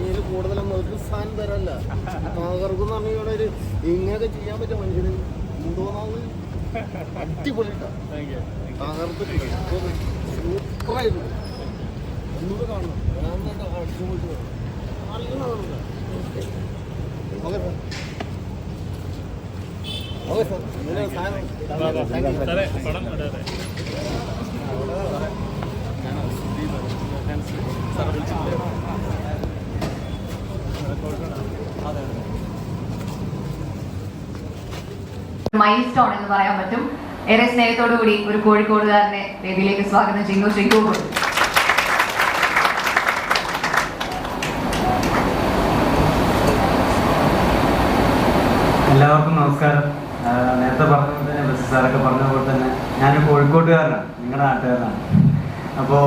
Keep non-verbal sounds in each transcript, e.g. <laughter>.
ഇതിൽ കൂടുതലൊന്നും ഒരു സാധനം തരല്ല. തകർക്കുന്ന പറഞ്ഞ ഒരു ഇങ്ങനെയൊക്കെ ചെയ്യാൻ പറ്റും മനുഷ്യന് കൊണ്ടുപോകുന്നത് അടിപൊളി താങ്ക് യു തകർത്തിട്ട് സൂപ്പറായിട്ടുണ്ട് ഒന്നുകൂടെ കാണണം. അടിച്ചുപൊളിച്ച് കാണണം. നല്ല ഓക്കെ സാർ. Okay sir. സാധനം. സാറേ മൈൽ സ്റ്റോൺ എന്ന് പറയാൻ പറ്റും. ഏറെ സ്നേഹത്തോടു കൂടി ഒരു കോഴിക്കോടുകാരനെ വേദിയിലേക്ക് സ്വാഗതം ചെയ്യുന്നു. ശ്രീ ഗോകുൽ. എല്ലാവർക്കും നമസ്കാരം. നേരത്തെ പറഞ്ഞ പോലെ തന്നെ ബസ് സാറൊക്കെ പറഞ്ഞ പോലെ തന്നെ ഞാനൊരു കോഴിക്കോട്ടുകാരനാണ്. നിങ്ങളുടെ നാട്ടുകാരനാണ്. അപ്പോൾ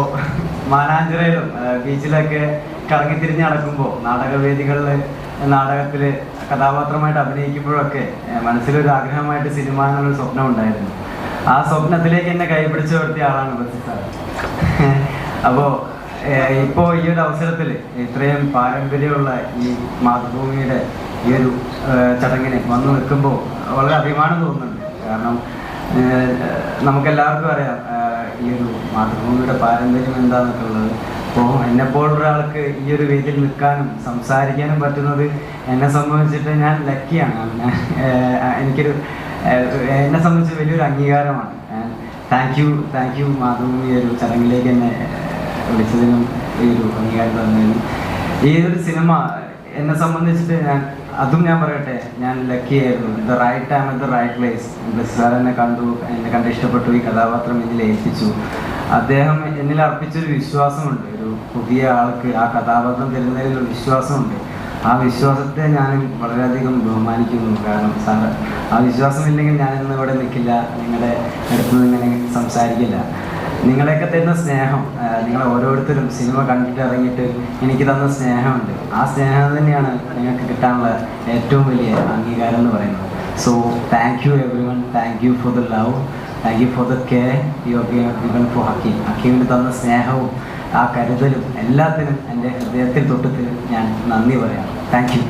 മാനാഞ്ചിറയിലും ബീച്ചിലൊക്കെ കറങ്ങിത്തിരിഞ്ഞ് നടക്കുമ്പോൾ നാടകവേദികളിൽ നാടകത്തിൽ കഥാപാത്രമായിട്ട് അഭിനയിക്കുമ്പോഴൊക്കെ മനസ്സിലൊരു ആഗ്രഹമായിട്ട് സിനിമ എന്നുള്ളൊരു സ്വപ്നം ഉണ്ടായിരുന്നു ആ സ്വപ്നത്തിലേക്ക് എന്നെ കൈപിടിച്ചു വരുത്തിയ ആളാണ് ബസ് സാർ <laughs> അപ്പോൾ ഇപ്പോൾ ഈ ഒരു അവസരത്തിൽ ഇത്രയും പാരമ്പര്യമുള്ള ഈ മാതൃഭൂമിയുടെ ഈ ഒരു ചടങ്ങിനെ വന്നു നിൽക്കുമ്പോൾ വളരെ അഭിമാനം തോന്നുന്നുണ്ട്. കാരണം നമുക്കെല്ലാവർക്കും അറിയാം ഈ ഒരു മാതൃഭൂമിയുടെ പാരമ്പര്യം എന്താണെന്നൊക്കെ ഉള്ളത് അപ്പോൾ എന്നെപ്പോലൊരാൾക്ക് ഈ ഒരു വേദിയിൽ നിൽക്കാനും സംസാരിക്കാനും പറ്റുന്നത് എന്നെ സംബന്ധിച്ചിട്ട് ഞാൻ ലക്കിയാണ്. ഞാൻ, എനിക്കൊരു എന്നെ സംബന്ധിച്ച് വലിയൊരു അംഗീകാരമാണ്. Thank you thank you Mathrubhumi ഒരു ചടങ്ങിലേക്ക് എന്നെ വിളിച്ചതിനും ഈ ഒരു അംഗീകാരം തന്നതിനും. ഈ ഒരു സിനിമ എന്നെ സംബന്ധിച്ചിട്ട് ഞാൻ അതും ഞാൻ പറയട്ടെ ഞാൻ ലക്കി ആയിരുന്നു. The right time at the right place bus എന്നെ കണ്ടു എന്നെ കണ്ട് ഇഷ്ടപ്പെട്ടു ഈ കഥാപാത്രം എന്നിൽ ഏൽപ്പിച്ചു. അദ്ദേഹം എന്നിൽ അർപ്പിച്ചൊരു വിശ്വാസമുണ്ട്. ഒരു പുതിയ ആൾക്ക് ആ കഥാപാത്രം തരുന്നതിൽ ഒരു വിശ്വാസമുണ്ട്. ആ വിശ്വാസത്തെ ഞാൻ വളരെയധികം ബഹുമാനിക്കുന്നു. കാരണം സാറ് ആ വിശ്വാസമില്ലെങ്കിൽ ഞാനിന്ന് ഇവിടെ നിൽക്കില്ല. നിങ്ങളുടെ അടുത്ത് നിന്ന് ഇങ്ങനെ സംസാരിക്കില്ല. നിങ്ങളെയൊക്കെ തരുന്ന സ്നേഹം നിങ്ങൾ ഓരോരുത്തരും സിനിമ കണ്ടിട്ട് ഇറങ്ങിയിട്ട് എനിക്ക് തന്ന സ്നേഹമുണ്ട്. ആ സ്നേഹം തന്നെയാണ് നിങ്ങൾക്ക് കിട്ടാനുള്ള ഏറ്റവും വലിയ അംഗീകാരം എന്ന് പറയുന്നത്. So thank you everyone thank you for the love thank you for the care you given for Hakeem ഹക്കീമിന് തന്ന സ്നേഹവും ആ കരുതലും എല്ലാത്തിനും എന്റെ ഹൃദയത്തിൽ തൊട്ടിട്ട് ഞാൻ നന്ദി പറയാം. Thank you